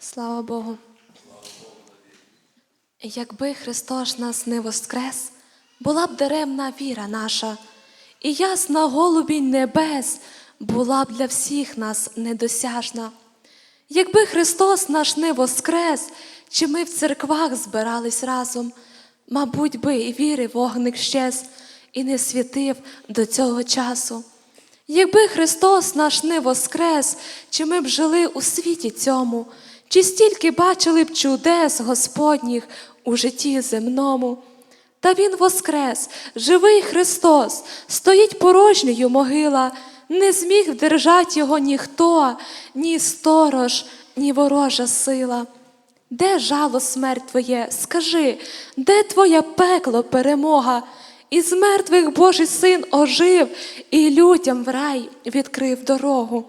Слава Богу. Якби Христос нас не воскрес, була б даремна віра наша, і ясна голубінь небес була б для всіх нас недосяжна. Якби Христос наш не воскрес, чи ми в церквах збирались разом, мабуть би і віри вогник щез, і не світив до цього часу. Якби Христос наш не воскрес, чи ми б жили у світі цьому, чи стільки бачили б чудес Господніх у житті земному. Та Він воскрес, живий Христос, стоїть порожньою могила, не зміг вдержати його ніхто, ні сторож, ні ворожа сила. Де жало смерть Твоє? Скажи, де Твоя пекло перемога? Із мертвих Божий син ожив і людям в рай відкрив дорогу.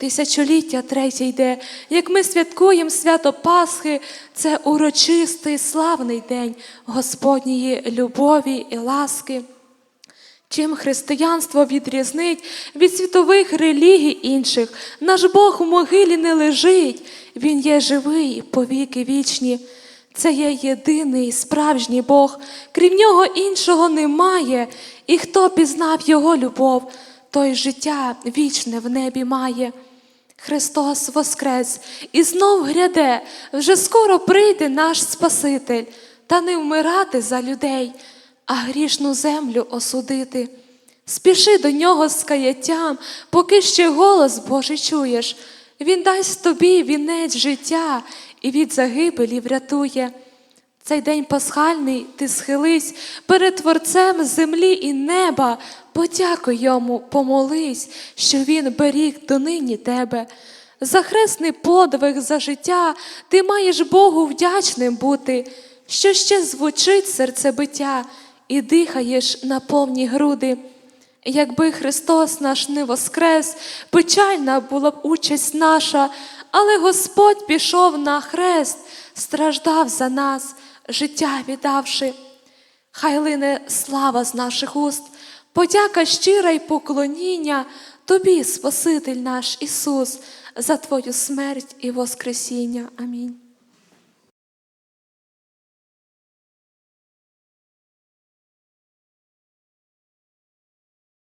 Тисячоліття третє йде, як ми святкуємо свято Пасхи, це урочистий славний день Господньої любові і ласки. Чим християнство відрізнить від світових релігій інших, наш Бог у могилі не лежить, Він є живий повіки вічні. Це є єдиний справжній Бог, крім нього іншого немає, і хто пізнав Його любов, той життя вічне в небі має. Христос воскрес і знов гряде, вже скоро прийде наш Спаситель, та не вмирати за людей, а грішну землю осудити. Спіши до нього з каяттям, поки ще голос Божий чуєш. Він дасть тобі вінець життя і від загибелі врятує. Цей день пасхальний ти схились перед Творцем землі і неба, подякуй йому, помолись, що він беріг донині тебе. За хресний подвиг за життя ти маєш Богу вдячним бути, що ще звучить серцебиття і дихаєш на повні груди. Якби Христос наш не воскрес, печальна була б участь наша, але Господь пішов на хрест, страждав за нас, життя віддавши. Хай лине слава з наших уст, подяка щира й поклоніння Тобі, Спаситель наш Ісус, за Твою смерть і Воскресіння. Амінь.